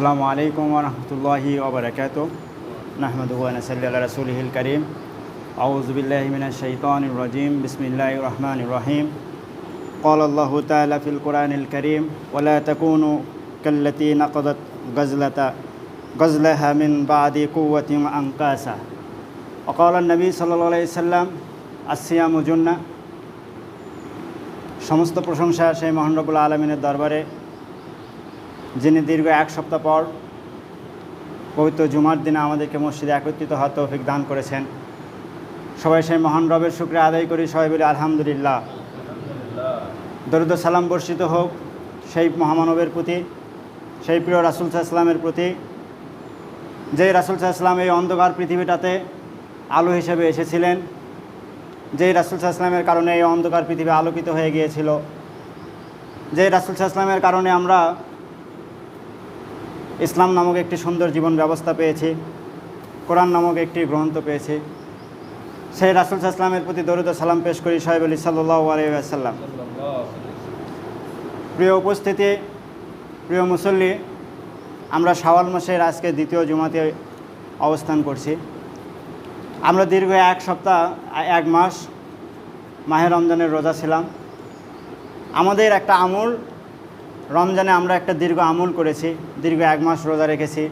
আসসালামু আলাইকুম রহমতুল্লাহি ওবরাকাত নাহমদ নসল্লি আল্লাহ রসুলহিল করিম আউজবিল্লাহমিন শৈতান রজিম বিসমিল্লাহ রহমান রহিম قال الله تعالى في القرآن الكريم ولا تكونوا كالتي نقضت غزلة غزلها من بعد قوة أنقاسا وقال النبي صلى الله عليه وسلم الصيام جنة সমস্ত প্রশংসা সেই মহানরবুল আলমিনের দরবারে যিনি দীর্ঘ এক সপ্তাহ পর পবিত্র জুমার দিনে আমাদেরকে মসজিদে একত্রিত হওয়ার তৌফিক দান করেছেন। সবাই সেই মহান রবের শুক্রে আদায় করি, সবাই বলি আলহামদুলিল্লাহ। দরুদ সালাম বর্ষিত হোক সেই মহামানবের প্রতি, সেই প্রিয় রাসুল সাহা প্রতি যেই রাসুল সাহা এই অন্ধকার পৃথিবীটাতে আলো হিসেবে এসেছিলেন যেই রাসুল সাহা কারণে এই অন্ধকার পৃথিবী আলোকিত হয়ে গিয়েছিল যেই রাসুল সাহা কারণে আমরা ইসলাম নামক একটি সুন্দর জীবন ব্যবস্থা পেয়েছি, কোরআন নামক একটি গ্রন্থ পেয়েছি। সেই রাসুল সাহসালামের প্রতি দরুদ সালাম পেশ করি সাহেব আলী সাল্লাহ প্রিয় উপস্থিতি, প্রিয় মুসল্লি, আমরা শাওয়াল মাসের আজকে দ্বিতীয় জুমাতে অবস্থান করছি। আমরা দীর্ঘ এক সপ্তাহ, এক মাস মাহে রমজানের রোজা ছিলাম। আমাদের একটা আমূল রমজানে আমরা একটা দীর্ঘ আমল করেছি, দীর্ঘ এক মাস রোজা রেখেছি।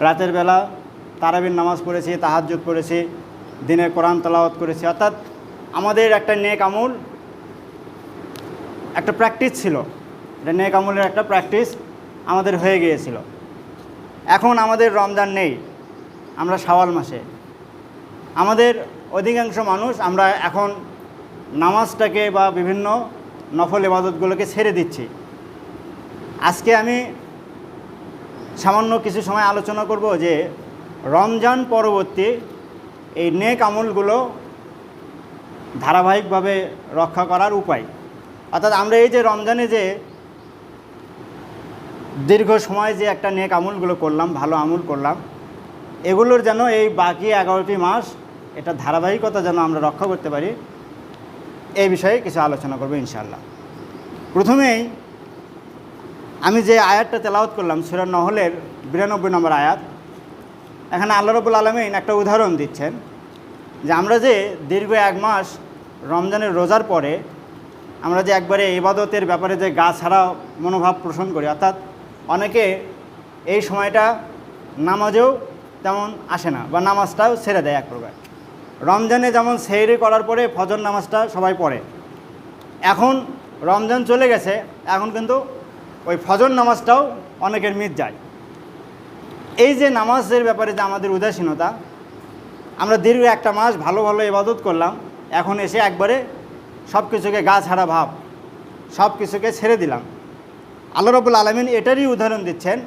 রাতের বেলা তারাবির নামাজ পড়েছি, তাহাজ্জুদ পড়েছি দিনে কোরআন তালাওয়াত করেছি। অর্থাৎ আমাদের একটা নেক আমল, একটা প্র্যাকটিস ছিল। এটা নেক আমলের একটা প্র্যাকটিস আমাদের হয়ে গিয়েছিল। এখন আমাদের রমজান নেই, আমরা শাওয়াল মাসে। আমাদের অধিকাংশ মানুষ আমরা এখন নামাজটাকে বা বিভিন্ন নফল ইবাদতগুলোকে ছেড়ে দিচ্ছি। আজকে আমি সামান্য কিছু সময় আলোচনা করব যে রমজান পরবর্তী এই নেক আমলগুলো ধারাবাহিকভাবে রক্ষা করার উপায়। অর্থাৎ আমরা এই যে রমজানে যে দীর্ঘ সময় যে একটা নেক আমলগুলো করলাম, ভালো আমল করলাম, এগুলোর যেন এই বাকি এগারোটি মাস এটা ধারাবাহিকতা যেন আমরা রক্ষা করতে পারি, এই বিষয়ে কিছু আলোচনা করব ইনশাল্লাহ প্রথমেই আমি যে আয়াতটা তেলাওত করলাম সুরার নহলের বিরানব্বই নম্বর আয়াত, এখানে আল্লাহ রবুল আলমিন একটা উদাহরণ দিচ্ছেন যে আমরা যে দীর্ঘ এক মাস রমজানের রোজার পরে আমরা যে একবারে ইবাদতের ব্যাপারে যে গা ছাড়া মনোভাব পোষণ করি, অর্থাৎ অনেকে এই সময়টা নামাজেও তেমন আসে না বা নামাজটাও ছেড়ে দেয় এক প্রকার। রমজানে যেমন সেহরি করার পরে ফজর নামাজটা সবাই পড়ে। এখন রমজান চলে গেছে, এখন কিন্তু ওই ফজর নামাজটাও অনেকের মিট যায়। এই যে নামাজের ব্যাপারে যে আমাদের উদাসীনতা, আমরা দীর্ঘ একটা মাস ভালো ভালো ইবাদত করলাম, এখন এসে একবারে সব কিছুকে গা ছাড়া ভাব সব কিছুকে ছেড়ে দিলাম। আল্লাহ রবুল আলমিন এটারই উদাহরণ দিচ্ছেন।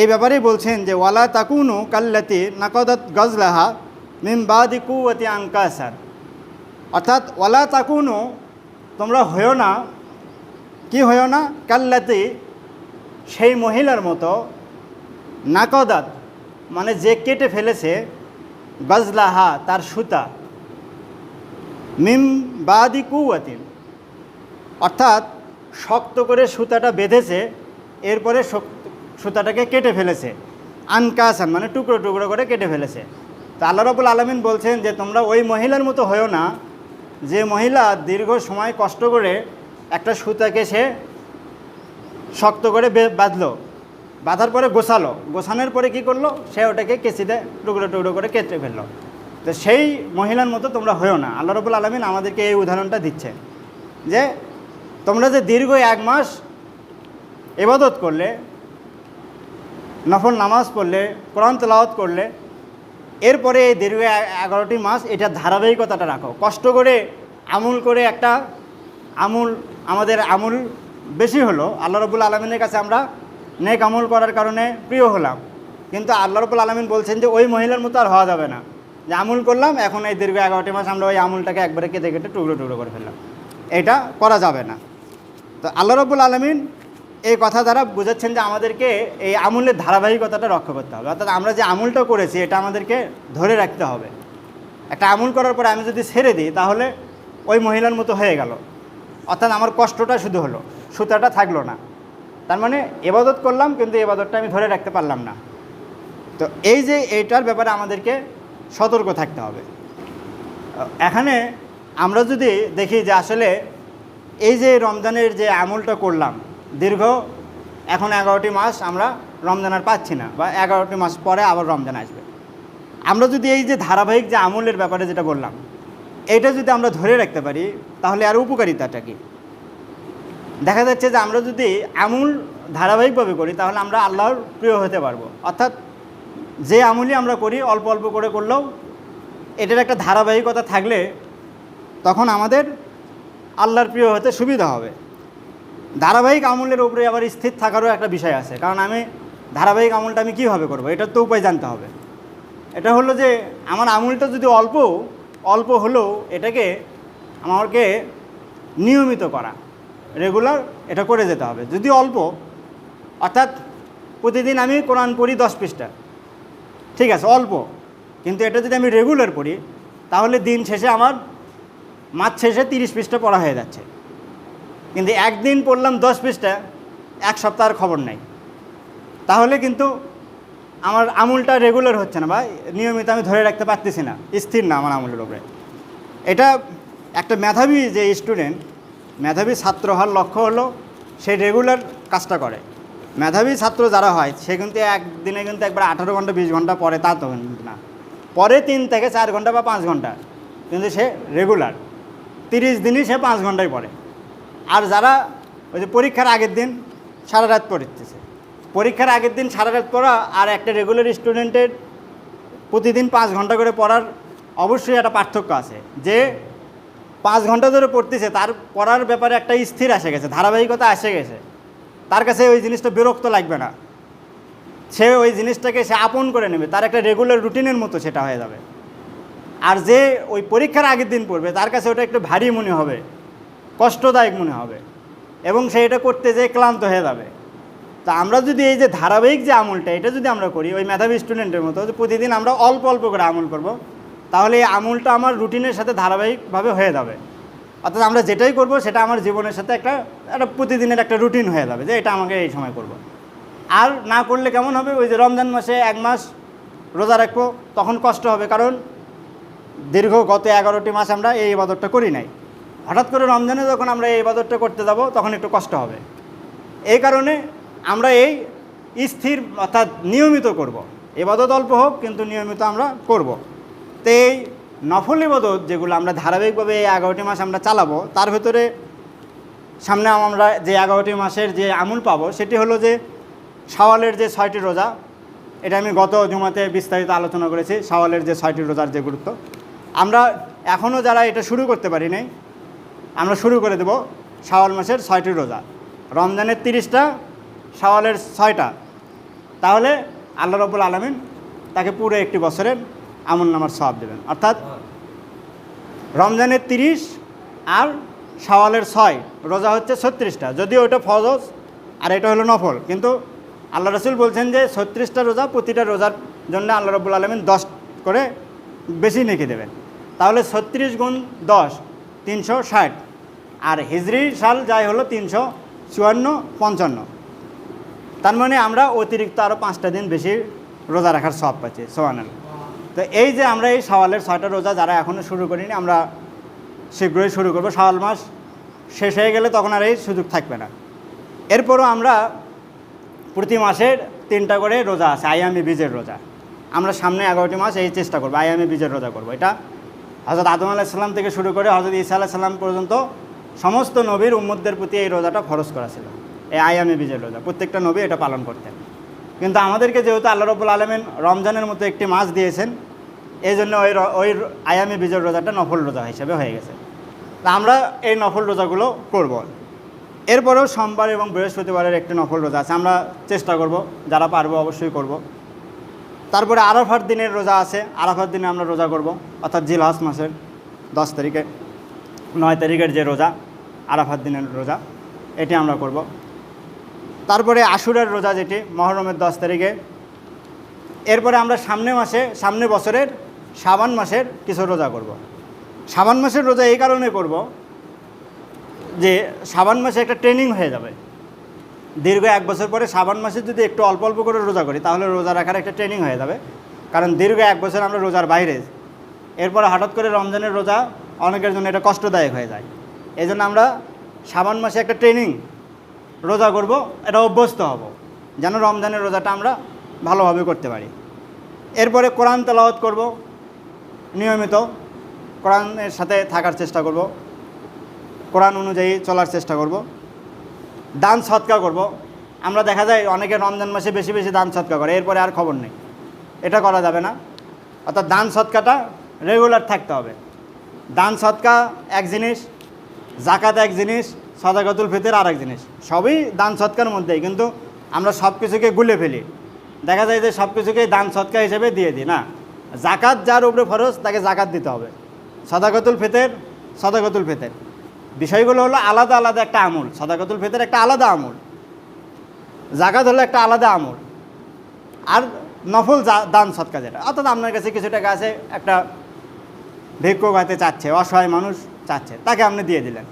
এই ব্যাপারেই বলছেন যে, ওয়ালা তাকুনু কাল্লাতি নাকদাত গজলাহা মিমবাদি কুয়াতি আঙ্কাসার অর্থাৎ, ওয়ালা তাকুনু তোমরা হয়েও না। কি হয়েও না? কাল্লাতি, সেই মহিলার মতো নাকদাত মানে যে কেটে ফেলেছে গজলাহা তার সুতা। মিম বাদি কুয়াতিন অর্থাৎ শক্ত করে সুতাটা বেঁধেছে, এরপরে সুতাটাকে কেটে ফেলেছে। আনকাসান মানে টুকরো টুকরো করে কেটে ফেলেছে। তা আল্লাহ রবুল আলমিন বলছেন যে, তোমরা ওই মহিলার মতো হয়েও না যে মহিলা দীর্ঘ সময় কষ্ট করে একটা সুতাকে সে শক্ত করে বাঁধলো, বাঁধার পরে গোছালো। গোছানোর পরে কি করল? সে ওটাকে কেঁচিতে টুকরো টুকরো করে কেটে ফেলল। তো সেই মহিলার মতো তোমরা হয়েও না। আল্লাহ রবুল আলমিন আমাদেরকে এই উদাহরণটা দিচ্ছে যে, তোমরা যে দীর্ঘ এক মাস এবাদত করলে, নফল নামাজ পড়লে, কোরআন তেলাওয়াত করলে এরপরে দীর্ঘ এগারোটি মাস এটা ধারাবাহিকতাটা রাখো। কষ্ট করে, আমুল করে একটা আমুল, আমাদের আমুল বেশি হলো। আল্লাহ রবুল আলমিনের কাছে আমরা নেক আমল করার কারণে প্রিয় হলাম। কিন্তু আল্লাহ রবুল আলমিন বলছেন যে, ওই মহিলার মতো আর হওয়া যাবে না। যে আমুল করলাম, এখন এই দীর্ঘ এগারোটি মাস আমরা ওই আমুলটাকে একবারে কেটে কেটে টুকরো টুকরো করে ফেললাম। এটা করা যাবে না। তো আল্লাহ রবুল আলমিন এই কথা দ্বারা বোঝাচ্ছেন যে আমাদেরকে এই আমূলের ধারাবাহিকতাটা রক্ষা করতে হবে। অর্থাৎ আমরা যে আমূলটা করেছি, এটা আমাদেরকে ধরে রাখতে হবে। একটা আমূল করার পরে আমি যদি ছেড়ে দিই, তাহলে ওই মহিলার মতো হয়ে গেল। অর্থাৎ আমার কষ্টটা শুধু হলো, সুতাটা থাকল না। তার মানে এবাদত করলাম, কিন্তু এবাদতটা আমি ধরে রাখতে পারলাম না। তো এই যে এইটার ব্যাপারে আমাদেরকে সতর্ক থাকতে হবে। এখানে আমরা যদি দেখি যে আসলে এই যে রমজানের যে আমলটা করলাম দীর্ঘ এখন এগারোটি মাস আমরা রমজান আর পাচ্ছি না বা এগারোটি মাস পরে আবার রমজান আসবে। আমরা যদি এই যে ধারাবাহিক যে আমলের ব্যাপারে যেটা বললাম, এটা যদি আমরা ধরে রাখতে পারি, তাহলে আর উপকারিতাটা কি? দেখা যাচ্ছে যে আমরা যদি আমূল ধারাবাহিকভাবে করি, তাহলে আমরা আল্লাহর প্রিয় হতে পারব। অর্থাৎ যে আমলই আমরা করি, অল্প অল্প করে করলেও এটার একটা ধারাবাহিকতা থাকলে তখন আমাদের আল্লাহর প্রিয় হতে সুবিধা হবে। ধারাবাহিক আমলের উপরে আবার স্থির থাকারও একটা বিষয় আছে। কারণ আমি ধারাবাহিক আমলটা আমি কীভাবে করব? এটার তো উপায় জানতে হবে। এটা হলো যে, আমার আমলটা যদি অল্প অল্প হলেও এটাকে আমাকে নিয়মিত করা, রেগুলার এটা করে যেতে হবে। যদি অল্প, অর্থাৎ প্রতিদিন আমি কোরআন পড়ি দশ পৃষ্ঠা, ঠিক আছে, অল্প। কিন্তু এটা যদি আমি রেগুলার পড়ি, তাহলে দিন শেষে আমার মাছ শেষে তিরিশ পৃষ্ঠা পড়া হয়ে যাচ্ছে। কিন্তু একদিন পড়লাম দশ পৃষ্ঠা, এক সপ্তাহের খবর নাই। তাহলে কিন্তু আমার আমুলটা রেগুলার হচ্ছে না বা নিয়মিত আমি ধরে রাখতে পারতেছি না। স্থির না আমার আমুলের উপরে। এটা একটা মেধাবী যে স্টুডেন্ট মেধাবী ছাত্র হওয়ার লক্ষ্য হলো সে রেগুলার কাজটা করে। মেধাবী ছাত্র যারা হয়, সে কিন্তু একদিনে কিন্তু একবার আঠারো ঘণ্টা, বিশ ঘণ্টা পরে তা তো না। পরে তিন থেকে চার ঘণ্টা বা পাঁচ ঘণ্টা। কিন্তু সে রেগুলার তিরিশ দিনই সে পাঁচ ঘন্টায় পড়ে। আর যারা ওই যে পরীক্ষার আগের দিন সারা রাত পড়তেছে। পরীক্ষার আগের দিন সারা রাত পড়া আর একটা রেগুলার স্টুডেন্টের প্রতিদিন পাঁচ ঘণ্টা করে পড়ার অবশ্যই একটা পার্থক্য আছে। যে পাঁচ ঘণ্টা ধরে পড়তেছে, তার পড়ার ব্যাপারে একটা স্থির এসে গেছে, ধারাবাহিকতা এসে গেছে। তার কাছে ওই জিনিসটা বিরক্ত লাগবে না। সে ওই জিনিসটাকে সে আপন করে নেবে, তার একটা রেগুলার রুটিনের মতো সেটা হয়ে যাবে। আর যে ওই পরীক্ষার আগের দিন পড়বে, তার কাছে ওটা একটু ভারী মনে হবে। কষ্টদায়ক মনে হবে এবং সে এটা করতে যেয়ে ক্লান্ত হয়ে যাবে। তা আমরা যদি এই যে ধারাবাহিক যে আমলটা, এটা যদি আমরা করি, ওই মেধাবী স্টুডেন্টের মতো, যে প্রতিদিন আমরা অল্প অল্প করে আমল করব, তাহলে এই আমলটা আমার রুটিনের সাথে ধারাবাহিকভাবে হয়ে যাবে। অর্থাৎ আমরা যেটাই করব, সেটা আমার জীবনের সাথে একটা একটা প্রতিদিনের একটা রুটিন হয়ে যাবে, যে এটা আমাকে এই সময় করব। আর না করলে কেমন হবে? ওই যে রমজান মাসে এক মাস রোজা রাখব, তখন কষ্ট হবে, কারণ দীর্ঘ গত এগারোটি মাস আমরা এই ইবাদতটা করি নাই। হঠাৎ করে রমজানে যখন আমরা এই ইবাদতটা করতে যাব, তখন একটু কষ্ট হবে এই কারণে আমরা এই স্থির অর্থাৎ নিয়মিত করব। এবাদত অল্প হোক, কিন্তু নিয়মিত আমরা করব। তো এই নফল ইবাদত যেগুলো আমরা ধারাবাহিকভাবে এই এগারোটি মাস আমরা চালাবো, তার ভেতরে সামনে আমরা যে এগারোটি মাসের যে আমূল পাবো, সেটি হলো যে শাওয়ালের যে ছয়টি রোজা, এটা আমি গত জমাতে বিস্তারিত আলোচনা করেছি, শাওয়ালের যে ছয়টি রোজার যে গুরুত্ব আমরা এখনও যারা এটা শুরু করতে পারি নাই আমরা শুরু করে দেব শাওয়াল মাসের ছয়টি রোজা। রমজানের তিরিশটা, শাওয়ালের ছয়টা। তাহলে আল্লাহ রব্বুল আলমিন তাকে পুরো একটি বছরের আমল নামার সব দেবেন। অর্থাৎ রমজানের তিরিশ আর শাওয়ালের ছয়, রোজা হচ্ছে ছত্রিশটা। যদিও ওটা ফরজ আর এটা হলো নফল, কিন্তু আল্লাহ রসুল বলছেন যে ছত্রিশটা রোজা প্রতিটা রোজার জন্য আল্লাহ রব্বুল আলমিন দশ করে বেশি নেকি দেবেন। তাহলে ছত্রিশ গুণ দশ তিনশো ষাট। আর হিজরি সাল যাই হলো তিনশো চুয়ান্ন, পঞ্চান্ন। তার মানে আমরা অতিরিক্ত আরও পাঁচটা দিন বেশি রোজা রাখার সব পাচ্ছি, সোয়ানাল। তো এই যে আমরা এই সওয়ালের ছয়টা রোজা যারা এখনও শুরু করিনি, আমরা শীঘ্রই শুরু করব। সওয়াল মাস শেষ হয়ে গেলে তখন আর এই সুযোগ থাকবে না। এরপরও আমরা প্রতি মাসের তিনটা করে রোজা আছে, আয়ামি বীজের রোজা। আমরা সামনে এগারোটি মাস এই চেষ্টা করব, আয়ামি বীজের রোজা করব। এটা হজরত আদম আলাহিসাল্লাম থেকে শুরু করে হজরত ইসা আলাহিসাল্লাম পর্যন্ত সমস্ত নবীর উম্মদদের প্রতি এই রোজাটা ফরজ করা ছিল এই আয়ামি বিজয় রোজা প্রত্যেকটা নবী এটা পালন করতেন কিন্তু আমাদেরকে যেহেতু আল্লাহ রবুল আলমেন রমজানের মতো একটি মাস দিয়েছেন এই জন্য ওই ওই র- বিজয় রোজাটা নফল রোজা হিসেবে হয়ে গেছে তা আমরা এই নফল রোজাগুলো করব। এরপরেও সোমবার এবং বৃহস্পতিবারের একটি নফল রোজা আছে, আমরা চেষ্টা করব, যারা পারব অবশ্যই করব। তারপরে আরাফার দিনের রোজা আছে। আরাফার দিনে আমরা রোজা করব, অর্থাৎ জিলহাস মাসের দশ তারিখে, নয় তারিখের যে রোজা, আরাফার দিনের রোজা, এটি আমরা করব। তারপরে আশুরের রোজা যেটি, মহরমের দশ তারিখে। এরপরে আমরা সামনে মাসে, সামনে বছরের সাবান মাসের কিছু রোজা করব। সাবান মাসের রোজা এই কারণে করব যে সাবান মাসে একটা ট্রেনিং হয়ে যাবে। দীর্ঘ এক বছর পরে শ্রাবণ মাসে যদি একটু অল্প অল্প করে রোজা করি, তাহলে রোজা রাখার একটা ট্রেনিং হয়ে যাবে। কারণ দীর্ঘ এক বছর আমরা রোজার বাইরে। এরপরে হঠাৎ করে রমজানের রোজা অনেকের জন্য এটা কষ্টদায়ক হয়ে যায়। এই জন্য আমরা শ্রাবণ মাসে একটা ট্রেনিং রোজা করব, এটা অভ্যস্ত হব, যেন রমজানের রোজাটা আমরা ভালোভাবে করতে পারি। এরপরে কোরআন তেলাওয়াত করব, নিয়মিত কোরআনের সাথে থাকার চেষ্টা করব। কোরআন অনুযায়ী চলার চেষ্টা করব। দান সৎকা করব। আমরা দেখা যায় অনেকে রমজান মাসে বেশি বেশি দান সৎকা করে, এরপরে আর খবর নেই। এটা করা যাবে না। অর্থাৎ দান সৎকাটা রেগুলার থাকতে হবে। দান সৎকা এক জিনিস জাকাত এক জিনিস সদাগতুল ফিতের আর এক জিনিস। সবই দান সৎকার মধ্যেই, কিন্তু আমরা সব কিছুকে গুলে ফেলি। দেখা যায় যে সব কিছুকেই দান সৎকা হিসেবে দিয়ে দিই, না? জাকাত যার উপরে ফরজ, তাকে জাকাত দিতে হবে। সদাগতুল ফিতের সদাগতুল ফিতের। বিষয়গুলো হলো আলাদা আলাদা একটা আমল। সদাগতুল ফিতের একটা আলাদা আমল। জাকাত হলো একটা আলাদা আমল। আর নফল দান সৎকা যেটা। অর্থাৎ আপনার কাছে কিছু টাকা আছে, একটা ভিক্ষুক হয়তো চাচ্ছে, অসহায় মানুষ চাচ্ছে, তাকে আপনি দিয়ে দিলেন।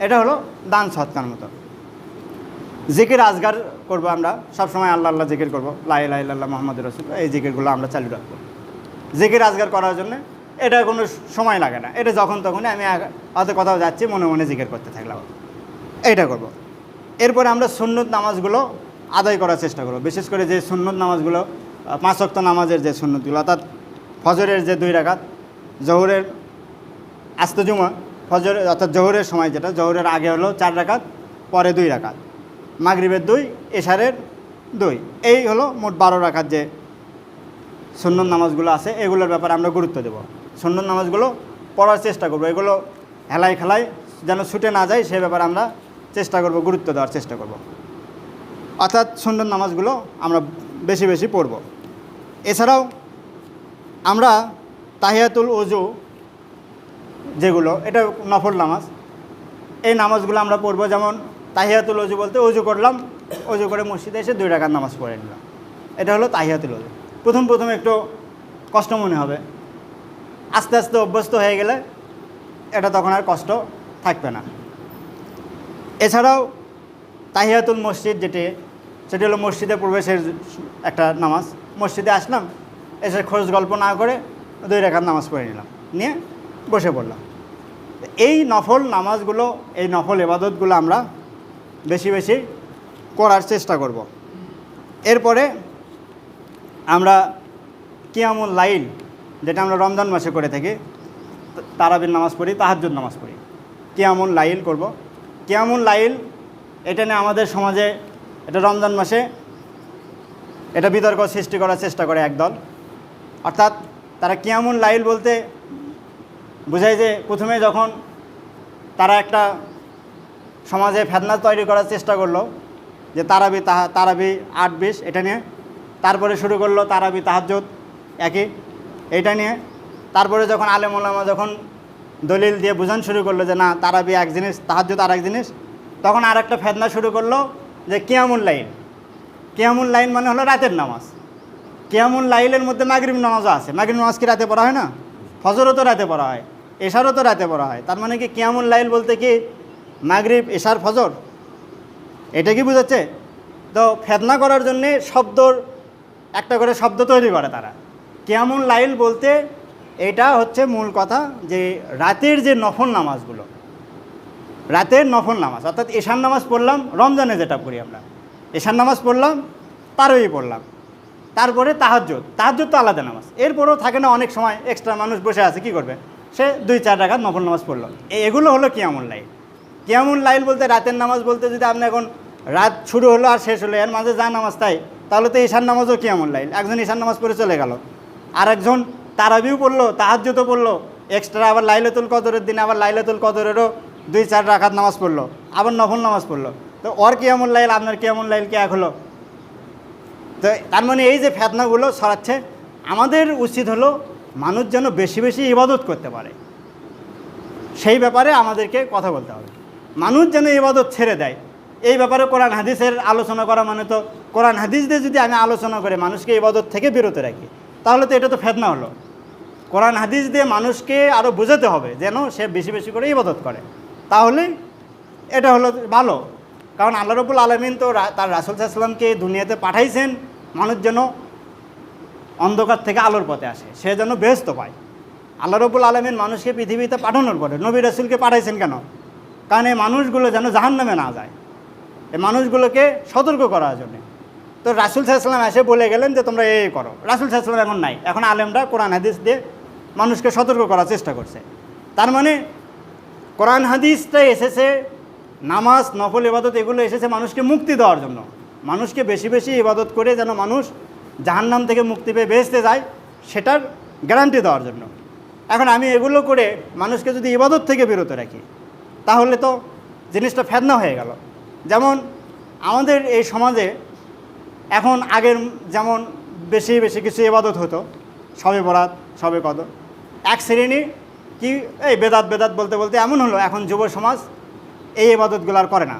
এটা হলো দান সৎকার মতো। জিকির আজগার করব আমরা, সবসময় আল্লাহ আল্লাহ জিকির করব। লাই লাই আল্লাহ মোহাম্মদ রসুল এই জিকিরগুলো আমরা চালু রাখব। জিকির আজগার করার জন্য এটা কোনো সময় লাগে না। এটা যখন তখনই আমি হয়তো কোথাও যাচ্ছি মনে মনে জিকির করতে থাকলাম। এইটা করব। এরপরে আমরা সুন্নত নামাজগুলো আদায় করার চেষ্টা করব। বিশেষ করে যে সুন্নত নামাজগুলো আহ, পাঁচ ওয়াক্ত নামাজের যে সুন্নতগুলো অর্থাৎ ফজরের যে দুই রাকাত জহুরের আস্ত জুমা ফজর অর্থাৎ জহুরের সময় যেটা জহুরের আগে হলো চার রাকাত পরে দুই রাকাত। মাগরিবের দুই এশারের দুই। এই হলো মোট বারো রাকাত যে সুন্নত নামাজগুলো আছে এগুলোর ব্যাপারে আমরা গুরুত্ব দেব। সুন্নত নামাজগুলো পড়ার চেষ্টা করব। এগুলো হেলায় খেলায় যেন ছুটে না যায়, সে ব্যাপারে আমরা চেষ্টা করব, গুরুত্ব দেওয়ার চেষ্টা করব। অর্থাৎ সুন্নত নামাজগুলো আমরা বেশি বেশি পড়ব। এছাড়াও আমরা তাহিয়াতুল ওজু যেগুলো, এটা নফল নামাজ। এই নামাজগুলো আমরা পড়ব, যেমন তাহিয়াতুল অজু বলতে অজু করলাম অজু করে মসজিদে এসে দুই টাকার নামাজ পড়ে নিলাম। এটা হলো তাহিয়াতুল অজু প্রথম প্রথম একটু কষ্ট মনে হবে। আস্তে আস্তে অভ্যস্ত হয়ে গেলে এটা তখন আর কষ্ট থাকবে না। এছাড়াও তাহিয়াতুল মসজিদ যেটি, সেটি হলো মসজিদে প্রবেশের একটা নামাজ। মসজিদে আসলাম, এসে খোঁজ গল্প না করে দুই রেখার নামাজ পড়ে নিলাম, নিয়ে বসে পড়লাম। এই নফল নামাজগুলো, এই নফল এবাদতগুলো আমরা বেশি বেশি করার চেষ্টা করব। এরপরে আমরা কিয়ামুল লাইল যেটা আমরা রমজান মাসে করে থাকি, তারাবির নামাজ পড়ি, তাহাজ্জুদ নামাজ পড়ি। কিয়ামুল লাইল করব। কিয়ামুল লাইল, এটা নিয়ে আমাদের সমাজে এটা রমজান মাসে এটা বিতর্ক সৃষ্টি করার চেষ্টা করে একদল অর্থাৎ তারা কিয়ামুল লাইল বলতে বোঝায় যে প্রথমে যখন তারা একটা সমাজে ফেদনা তৈরি করার চেষ্টা করল, যে তারাবি তাহা, তারাবি আট বিশ, এটা নিয়ে তারপরে শুরু করল তারাবি তাহাজ্জুদ, একই। এটা নিয়ে। তারপরে যখন আলেম ওলামা যখন দলিল দিয়ে বোঝান শুরু করল যে না তারাবি এক জিনিস, তাহাজ্জুদ আর এক জিনিস, তখন আর একটা ফেদনা শুরু করল যে কিয়ামুল লাইল। কিয়ামুল লাইল মানে হলো রাতের নামাজ। কিয়ামুল লাইলের মধ্যে মাগরিব নামাজও আছে। মাগরিব নামাজ কি রাতে পড়া হয় না? ফজরও তো রাতে পড়া হয়, এশারও তো রাতে পড়া হয়। তার মানে কি কিয়ামুল লাইল বলতে কি মাগরিব, এশার, ফজর? এটা কি বুঝাচ্ছে? তো ফেদনা করার জন্যে শব্দর একটা করে শব্দ তৈরি করে তারা। কিয়ামুল লাইল বলতে এটা হচ্ছে মূল কথা যে রাতের যে নফল নামাজগুলো, রাতের নফল নামাজ, অর্থাৎ এশার নামাজ পড়লাম, রমজানে যেটা পড়ি আমরা, এশার নামাজ পড়লাম, তারই পড়লাম, তারপরে তাহাজ্জুদ তাহাজ্জুদ তো আলাদা নামাজ, এরপরেও থাকে না অনেক সময় এক্সট্রা মানুষ বসে আছে, কি করবে? সে দুই চার টাকা নফল নামাজ পড়ল। এগুলো হলো কিয়ামুল লাইল। কিয়ামুল লাইল বলতে, রাতের নামাজ বলতে যদি আপনি এখন রাত শুরু হলো আর শেষ হলো, এর মাঝে যা নামাজ তাই, তাহলে তো ঈশান নামাজও কিয়ামুল লাইল। একজন ঈশান নামাজ পড়ে চলে গেল। আর একজন তারাবিও পড়ল, তাহাজ্জুদও পড়ল। এক্সট্রা আবার লাইলাতুল কদরের দিনে আবার লাইলাতুল কদরেরও দুই, চার রাখাত নামাজ পড়ল, আবার নফল নামাজ পড়ল। তো ওর কিয়ামুল লাইল, আপনার কিয়ামুল লাইল, কে এক হলো? তো তার মানে এই যে ফেতনাগুলো সরাচ্ছে আমাদের উচিত হলো মানুষ যেন বেশি বেশি ইবাদত করতে পারে। সেই ব্যাপারে আমাদেরকে কথা বলতে হবে। মানুষ যেন ইবাদত ছেড়ে দেয়। এই ব্যাপারে কোরআন হাদিসের আলোচনা করা মানে তো, কোরআন হাদিস দিয়ে যদি আমি আলোচনা করে মানুষকে ইবাদত থেকে বিরত রাখি তাহলে তো এটা তো ফেতনা হলো। কোরআন হাদিস দিয়ে মানুষকে আরও বোঝাতে হবে যেন সে বেশি বেশি করে ইবাদত করে। তাহলে এটা হলো ভালো। কারণ আল্লাহ রবুল আলমিন তো তার রাসুল সাল্লামকে দুনিয়াতে পাঠাইছেন, মানুষ যেন অন্ধকার থেকে আলোর পথে আসে, সে যেন বেহস্ত পায় আল্লাহ রবুল আলমিন মানুষকে পৃথিবীতে পাঠানোর পরে নবী রাসুলকে পাঠাইছেন কেন? কারণ এই মানুষগুলো যেন জাহান নামে না যায়। এই মানুষগুলোকে সতর্ক করার জন্য। তো রাসুল সাল্লাম এসে বলে গেলেন যে তোমরা এই করো। রাসুল সাল্লাম এখন নাই। এখন আলেমরা কোরআন, হাদিস দিয়ে মানুষকে সতর্ক করার চেষ্টা করছে। তার মানে কোরআন, হাদিসটা এসেছে, নামাজ, নফল, ইবাদত, এগুলো এসেছে মানুষকে মুক্তি দেওয়ার জন্য। মানুষকে বেশি বেশি ইবাদত করে যেন মানুষ জাহান্নাম থেকে মুক্তি পেয়ে বেসতে যায়, সেটার গ্যারান্টি দেওয়ার জন্য। এখন আমি এগুলো করে মানুষকে যদি ইবাদত থেকে বিরত রাখি, তাহলে তো জিনিসটা ফেদনা হয়ে গেল। যেমন আমাদের এই সমাজে এখন আগের যেমন বেশি বেশি কিছু এবাদত হতো, সবে বরাত, সবে কদর। এক শ্রেণি কি, এই বেদাত বেদাত বলতে বলতে এমন হলো, এখন যুব সমাজ এই এবাদতগুলো আর করে না।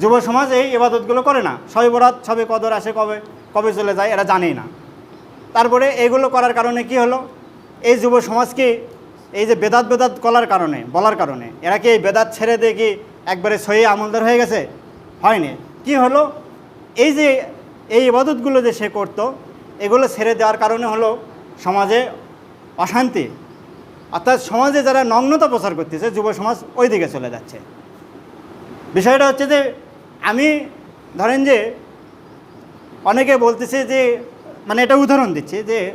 যুব সমাজ এই ইবাদতগুলো করে না। সবে বরাত, সবে কদর আসে কবে কবে চলে যায় এরা জানেই না। তারপরে এগুলো করার কারণে কি হলো? এই যুব সমাজকে এই যে বেদাত বেদাত করার কারণে, বলার কারণে, এরা কি এই বেদাত ছেড়ে দিয়ে কি একবারে সহি আমলদার হয়ে গেছে? হয়নি। কি হলো? এই যে এই ইবাদতগুলো যে সে করতো, এগুলো ছেড়ে দেওয়ার কারণে হলো সমাজে অশান্তি। অর্থাৎ সমাজে যারা নগ্নতা প্রচার করতেছে, যুব সমাজ ওই দিকে চলে যাচ্ছে। বিষয়টা হচ্ছে যে, আমি ধরেন যে, অনেকে বলতেছে যে মানে এটা উদাহরণ দিচ্ছি যে,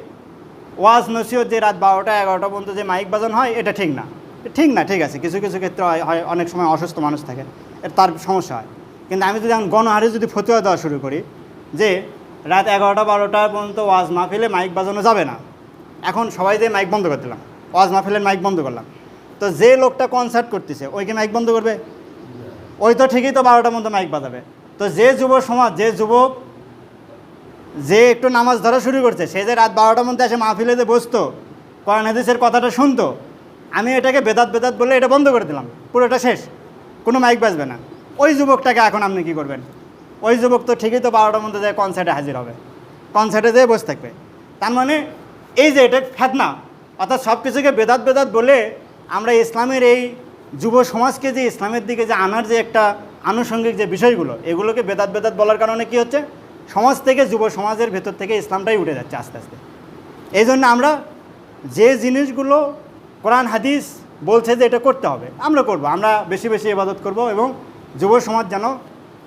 ওয়াজ নসিহত যে রাত বারোটা, এগারোটা পর্যন্ত যে মাইক বাজন হয়, এটা ঠিক না। ঠিক না, ঠিক আছে। কিছু কিছু ক্ষেত্রে হয় অনেক সময় অসুস্থ মানুষ থাকে তার সমস্যা হয়। কিন্তু আমি যদি এখন গণহারে যদি ফতুয়া দেওয়া শুরু করি, যে রাত এগারোটা বারোটা পর্যন্ত ওয়াজ মাহফিলে মাইক বাজানো যাবে না। এখন সবাই যে মাইক বন্ধ করে দিলাম, ওয়াজ মাহফিলের মাইক বন্ধ করলাম। তো যে লোকটা কনসার্ট করতেছে, ওই কি মাইক বন্ধ করবে? ওই তো ঠিকই তো বারোটার মধ্যে মাইক বাজাবে। তো যে যুব সমাজ, যে যুবক, যে একটু নামাজ ধরা শুরু করছে, সে যে রাত বারোটার মধ্যে এসে মাহফিলে যে বসতো, কোরআন হাদিসের কথাটা শুনতো, আমি এটাকে বেদাত বেদাত বলে এটা বন্ধ করে দিলাম। পুরোটা শেষ, কোনো মাইক বাজবে না। ওই যুবকটাকে এখন আপনি কি করবেন? ওই যুবক তো ঠিকই তো বারোটার মধ্যে যায় কনসার্টে হাজির হবে। কনসার্টে যেয়ে বসে থাকবে। তার মানে এই যে এটা ফেতনা, অর্থাৎ সব কিছুকে বেদাত বেদাত বলে আমরা ইসলামের এই যুব সমাজকে যে ইসলামের দিকে যে আনার যে একটা আনুষঙ্গিক যে বিষয়গুলো, এগুলোকে বেদাত বেদাত বলার কারণে কি হচ্ছে? সমাজ থেকে, যুব সমাজের ভেতর থেকে ইসলামটাই উঠে যাচ্ছে আস্তে আস্তে। এই জন্য আমরা যে জিনিসগুলো কোরআন, হাদিস বলছে যে এটা করতে হবে, আমরা করব। আমরা বেশি বেশি ইবাদত করব এবং যুব সমাজ যেন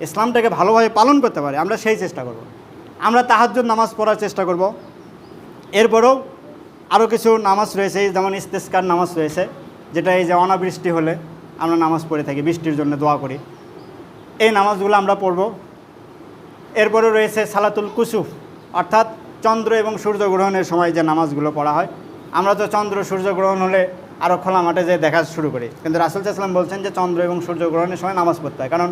ইসলামটাকে ভালোভাবে পালন করতে পারে, আমরা সেই চেষ্টা করব। আমরা তাহাজ্জুদ নামাজ পড়ার চেষ্টা করব। এরপরেও আরও কিছু নামাজ রয়েছে, যেমন ইস্তেস্কার নামাজ রয়েছে, যেটা এই যে অনাবৃষ্টি হলে আমরা নামাজ পড়ে থাকি, বৃষ্টির জন্য দোয়া করি। এই নামাজগুলো আমরা পড়ব। এরপরে রয়েছে সালাতুল কুসুফ, অর্থাৎ চন্দ্র এবং সূর্যগ্রহণের সময় যে নামাজগুলো পড়া হয়। আমরা তো চন্দ্র সূর্যগ্রহণ হলে আরও খোলা মাঠে যে দেখা শুরু করি। কিন্তু রাসুল ইসলাম বলছেন যে চন্দ্র এবং সূর্যগ্রহণের সময় নামাজ পড়তে হয়। কারণ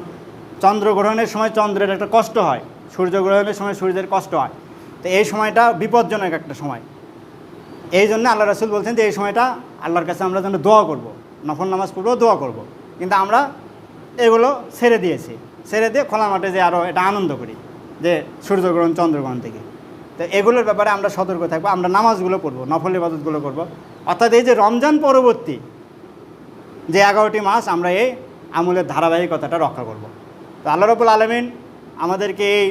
চন্দ্রগ্রহণের সময় চন্দ্রের একটা কষ্ট হয় সূর্যগ্রহণের সময় সূর্যের কষ্ট হয়। তো এই সময়টা বিপজ্জনক একটা সময়। এই জন্য আল্লাহ রাসুল বলছেন যে এই সময়টা আল্লাহর কাছে আমরা যেন দোয়া করব। নফল নামাজ পড়ব, দোয়া করব। কিন্তু আমরা এগুলো ছেড়ে দিয়েছি। ছেড়ে দিয়ে খোলা মাঠে যে আরও এটা আনন্দ করি, যে সূর্যগ্রহণ চন্দ্রগ্রহণ থেকে। তো এগুলোর ব্যাপারে আমরা সতর্ক থাকব, আমরা নামাজগুলো পড়ব, নফল ইবাদতগুলো করব। অর্থাৎ এই যে রমজান পরবর্তী যে এগারোটি মাস আমরা এই আমলের ধারাবাহিকতাটা রক্ষা করব। তো আল্লাহ রবুল আলমিন আমাদেরকে এই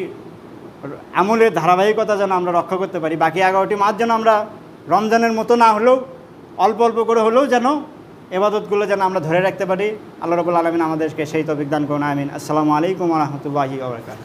আমলের ধারাবাহিকতা যেন আমরা রক্ষা করতে পারি, বাকি এগারোটি মাস যেন আমরা রমজানের মতো না হলেও, অল্প অল্প করে হলেও যেন এবাদতগুলো যেন আমরা ধরে রাখতে পারি। আল্লাহ রবুল আলমিন আমাদেরকে সেই তবিক দান করুন, আমিন। আসসালামু আলাইকুম রহমতুল্লাহি আবরকাত